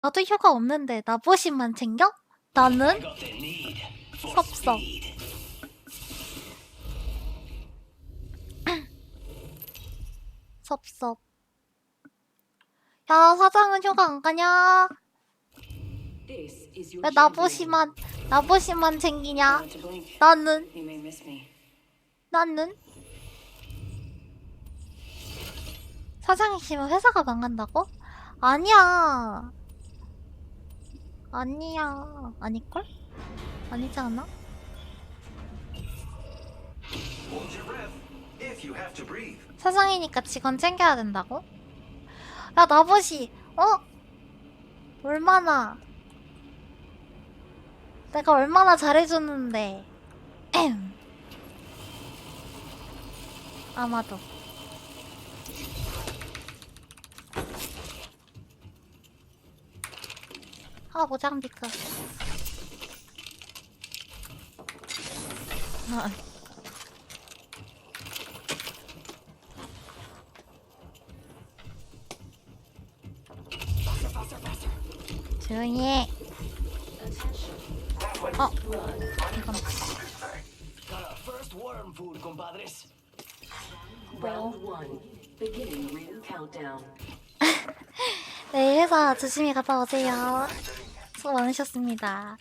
나도 휴가 없는데 나보심만 챙겨? 나는 섭섭. 섭섭. 야 사장은 휴가 안 가냐? 왜 나보심만 나보심만 챙기냐? 나는 나는 사장이 싫으면 회사가 망한다고? 아니야. 아니야. 아닐걸? 아니지 않아? 사장이니까 직원 챙겨야 된다고? 야, 나보시, 어? 얼마나, 내가 얼마나 잘해줬는데, 엠. 아마도. 아, 모장 비크. 아, 조용히 해. 어, 이건. 네, 회사 조심히 갔다 오세요. 수고 많으셨습니다.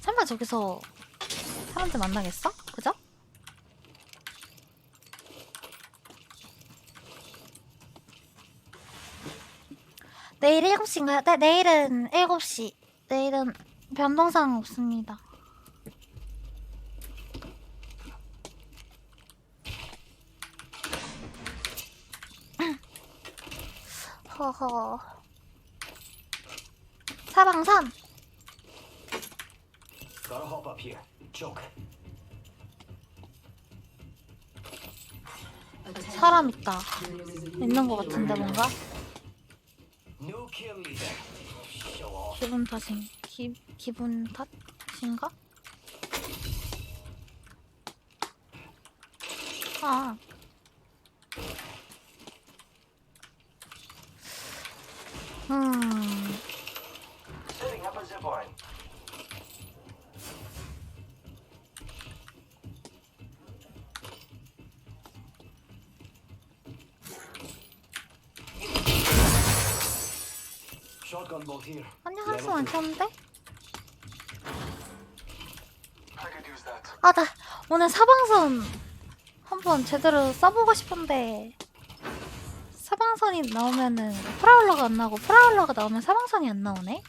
설마 저기서 사람들 만나겠어? 그죠? 내일 7시인가요? 네, 내일은 7시. 내일은 변동사항 없습니다. 허허. 사방산! Gotta hop up here. Choke. 사람 있다. 있는 것 같은데 뭔가? New kill leader. Show off. 기분 탓인 기 기분 탓인가? 아. 음. 아니 한숨 안 켰는데? I could use that. 아, 나 오늘 사방선 한번 제대로 써보고 싶은데 사방선이 나오면은 프라울러가 안 나오고 프라울러가 나오면 사방선이 안 나오네?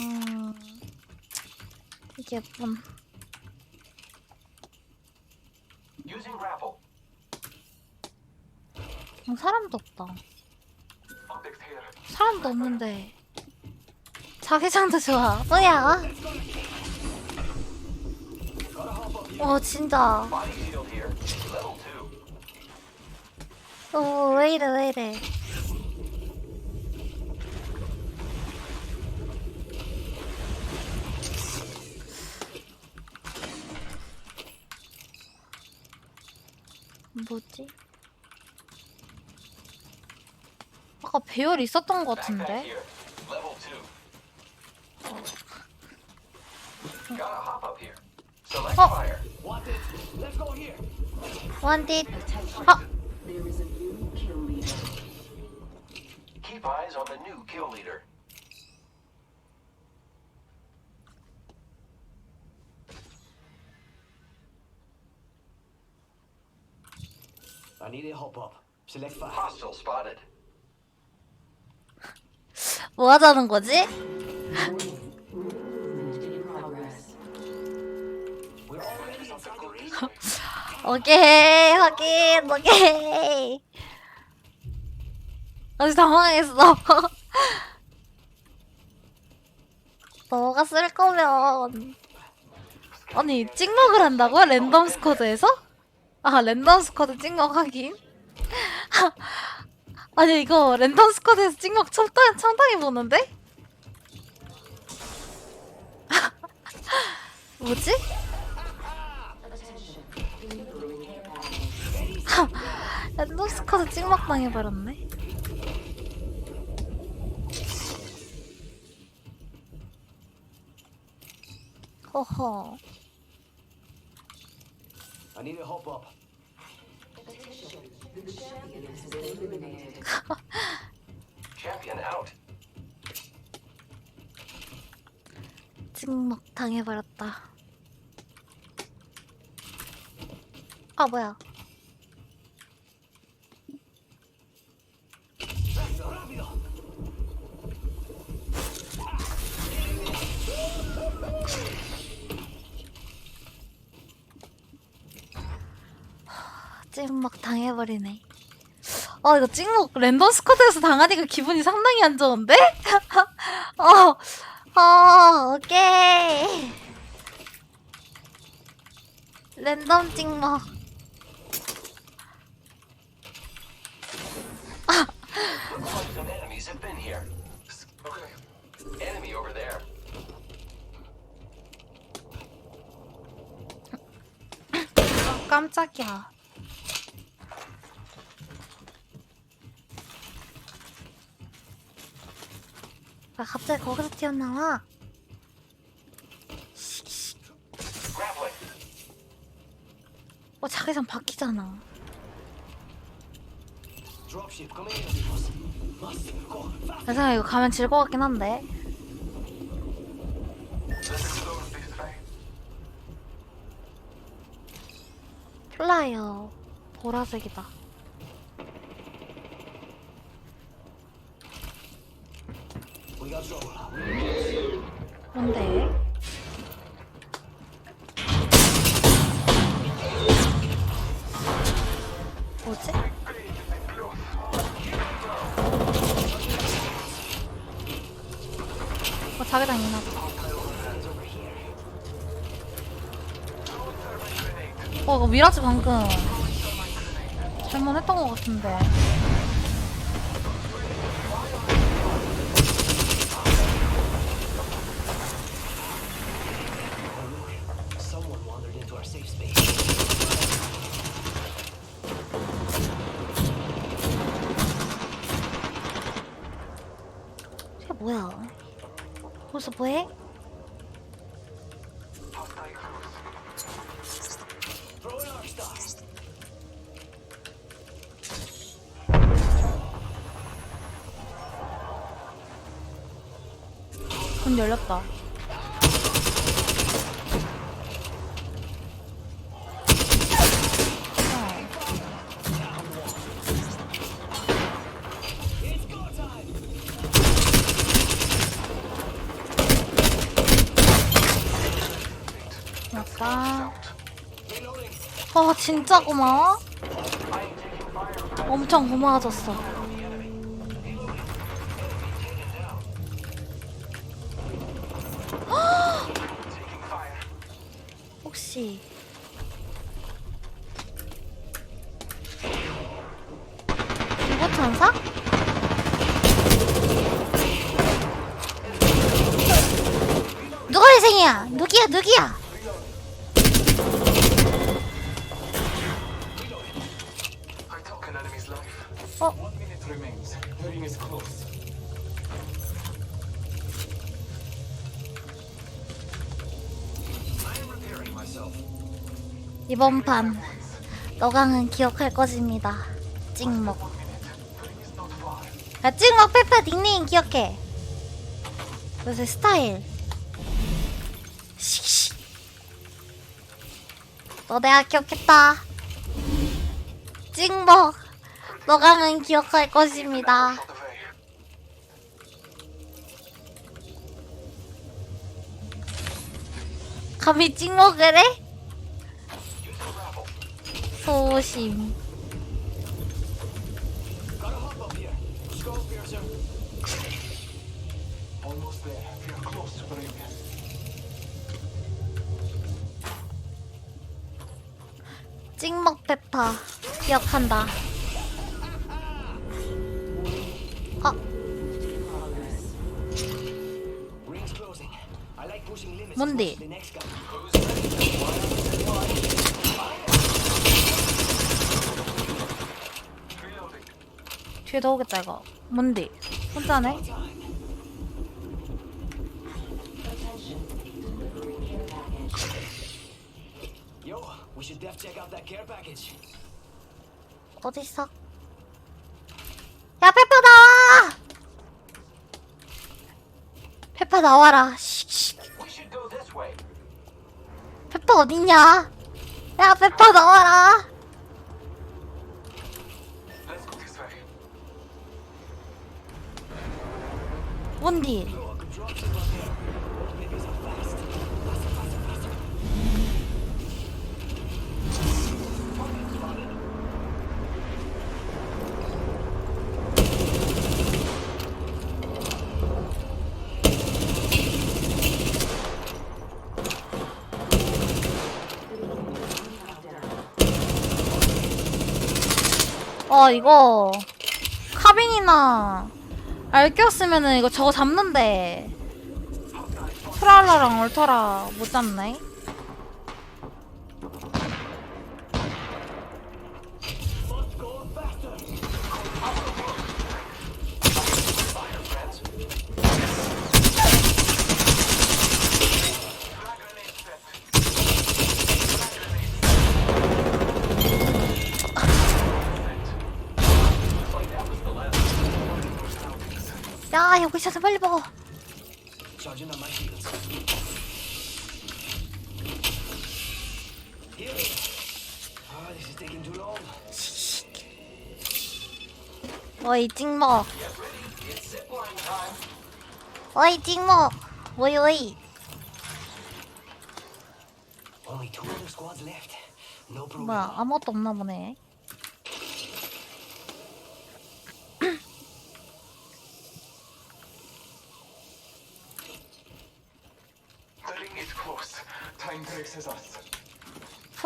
음... 이게 뭔... 어, 사람도 없다. 사람도 없는데 자기장도 좋아. 뭐야? 어 진짜. 어왜 이래 왜 이래. 뭐지? 아까 배열 있었던 것 같은데? Level two. Gotta Keep eyes on the new kill leader. I need a hop up. Select fire. Hostile spotted. 뭐 하자는 거지? Movement in progress. We're already inside the ring. 오케이 확인 오케이 나 당황했어. 너가 쓸 거면 아니 찍먹을 한다고? 랜덤 스쿼드에서? 아 랜덤 스쿼드 찍먹 하긴 아니 이거 랜덤 스쿼드에서 찍먹 첨단, 첨단이 보는데? 뭐지? 랜덤 스쿼드 찍먹 당해버렸네 허허. I need to hop up. Champion out. 찍먹 당해버렸다. 아 뭐야? 하, 찍먹 당해버리네. 아 이거 찍먹 랜덤 스쿼드에서 당하니까 기분이 상당히 안 좋은데? 어, 어, 오케이. 랜덤 찍먹. 아, 깜짝이야. 갑자기 거기서 튀어나와? 어, 자기장 바뀌잖아. 내 생각에 이거 가면 질 것 같긴 한데. 플라이어 보라색이다. 미라지 방금 잘못했던 것 같은데. 이게 뭐야? 거기서 뭐해? 문 열렸다. 맞다. 어, 진짜 고마워. 엄청 고마워졌어. 혹시 이거 천사? 누가 희생이야? 누구야 누구야? 이번 판 너강은 기억할 것입니다. 찍먹. 야 찍먹 페페 닉네임 기억해. 요새 스타일. 너 내가 기억했다. 찍먹. 너강은 기억할 것입니다. 감히 to the ring. 찍먹 페파 기억한다. 뭔데? 뒤에 더 오겠다 이거 뭔디 혼자네. 어딨어 야 페퍼 나와 페퍼 나와라 씩, 씩. 페퍼 어딨냐? 야 페퍼 나와라. 뭔디 어 이거 카빈이나 알꼈으면은 이거 저거 잡는데. 프랄라랑 얼터라 못 잡네 야 여기 있어서 빨리 먹어. Oh. 어이 찍먹 어이 찍먹. No problem. 뭐야 아무것도 없나 보네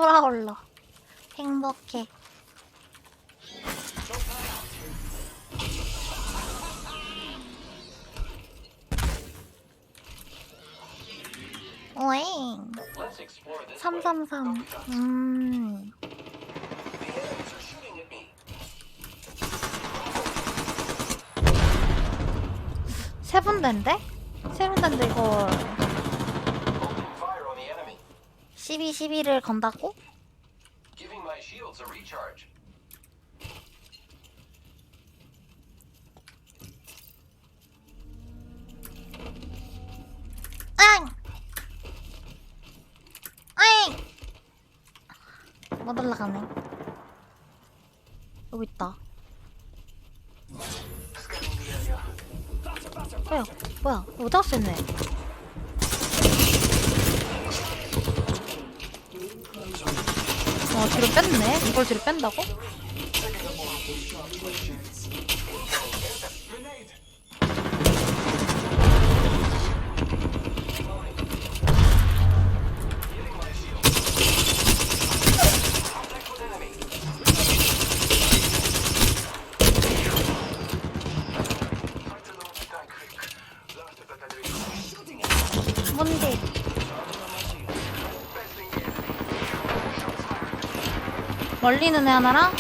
프라울러 행복해 오잉 Let's explore this way. 333 음. The enemies are shooting at me. 세 군데인데? 세 군데인데 이거 12, 12를 건다고? Giving my shields a recharge. 앙! 앙! 못 올라가네. 여기 있다. Scanning the area. 뭐야? 뭐야? 어디 갔어, 얘네? 어, 뒤로 뺐네? 이걸 뒤로 뺀다고? 뭔데? 멀리 있는 애 하나랑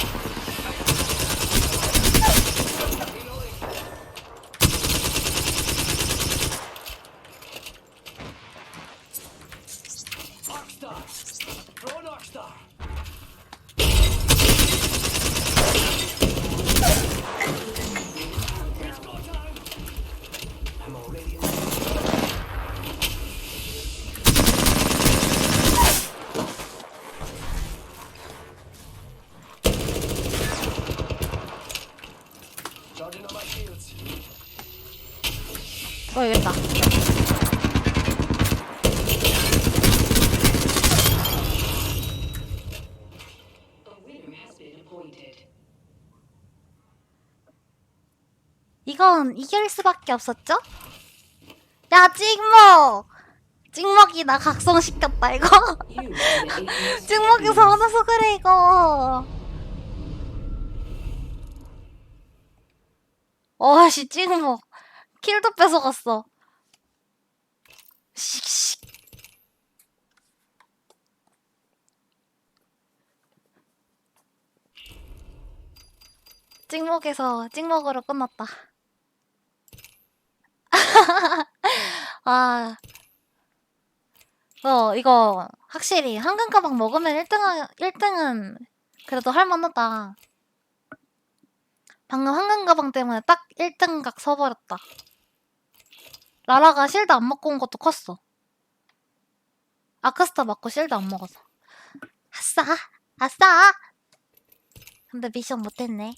어 여기 있다. 이건 이길 수밖에 없었죠? 야 찍먹! 찍먹이 나 각성시켰다 이거. 찍먹이 서운해서 그래 이거. 어 씨 찍먹 킬도 뺏어갔어. 씩씩. 찍먹에서 찍먹으로 끝났다. 아, 어, 이거 확실히 황금 가방 먹으면 1등, 1등은 그래도 할만하다. 방금 황금 가방 때문에 딱 1등 각 서버렸다. 라라가 실드 안 먹고 온 것도 컸어. 아크스타 맞고 실드 안 먹어서. 아싸! 아싸! 근데 미션 못했네.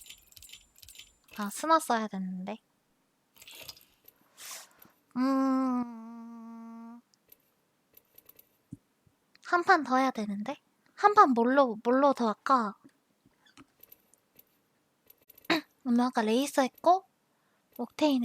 아, 스나 써야 되는데. 음. 한 판 더 해야 되는데? 한 판 뭘로, 뭘로 더 할까? 오늘 아까 레이서 했고, 옥테인